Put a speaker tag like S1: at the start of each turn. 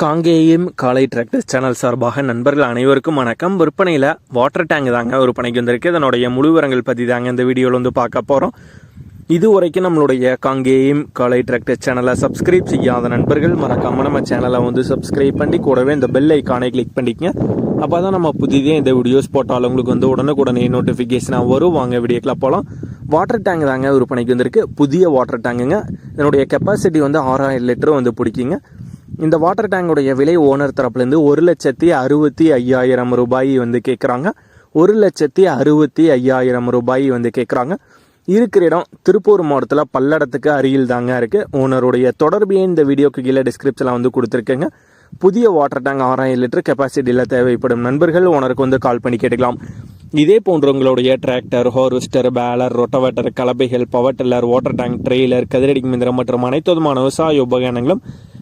S1: காங்கேயம் காலை tractors channel சார்பாக நண்பர்கள் அனைவருக்கும் வணக்கம். விற்பனையில் வாட்டர் டேங்க் தாங்க விற்பனைக்கு வந்திருக்கு. இதனுடைய முழுவரங்கள் பற்றி தாங்க இந்த வீடியோவில் வந்து பார்க்க போகிறோம் இது வரைக்கும் நம்மளுடைய காங்கேயம் காலை டிராக்டர் சேனலை சப்ஸ்கிரைப் செய்யாத நண்பர்கள் மறக்காம நம்ம சேனலை வந்து சப்ஸ்கிரைப் பண்ணி கூடவே இந்த பெல் ஐக்கானை கிளிக் பண்ணிக்கங்க. அப்போ தான் நம்ம புதிதே இந்த வீடியோஸ் போட்டாலும் உங்களுக்கு வந்து உடனுக்குடனே நோட்டிஃபிகேஷனாக வரும். வாங்க வீடியோக்கில் போகலாம் வாட்டர் டேங்க் தாங்க விற்பனைக்கு வந்திருக்கு. புதிய வாட்டர் டேங்குங்க இதனுடைய கெப்பாசிட்டி வந்து ஆறாயிரம் லிட்டர் வந்து பிடிக்குங்க. இந்த வாட்டர் டேங்குடைய விலை ஓனர் தரப்புலேருந்து ஒரு லட்சத்தி அறுபத்தி ஐயாயிரம் ரூபாய் வந்து கேட்குறாங்க. ஒரு லட்சத்தி அறுபத்தி ஐயாயிரம் ரூபாய் வந்து கேட்குறாங்க. இருக்கிற இடம் திருப்பூர் மாவட்டத்தில் பல்லடத்துக்கு அருகில் தாங்க இருக்குது ஓனருடைய தொடர்பையே இந்த வீடியோக்கு கீழே டிஸ்கிரிப்ஷனில் வந்து கொடுத்துருக்கேங்க. புதிய வாட்டர் டேங்க் ஆறாயிரம் லிட்டர் கெப்பாசிட்டியில் தேவைப்படும் நண்பர்கள் ஓனருக்கு வந்து கால் பண்ணி கேட்டுக்கலாம். இதே போன்ற உங்களுடைய tractor harvester baler rotavator கலப்பைகள் power tiller water tank trailer கதிரடி மிந்திரம் மற்றும் அனைத்து விதமான விவசாய உபகரணங்களும்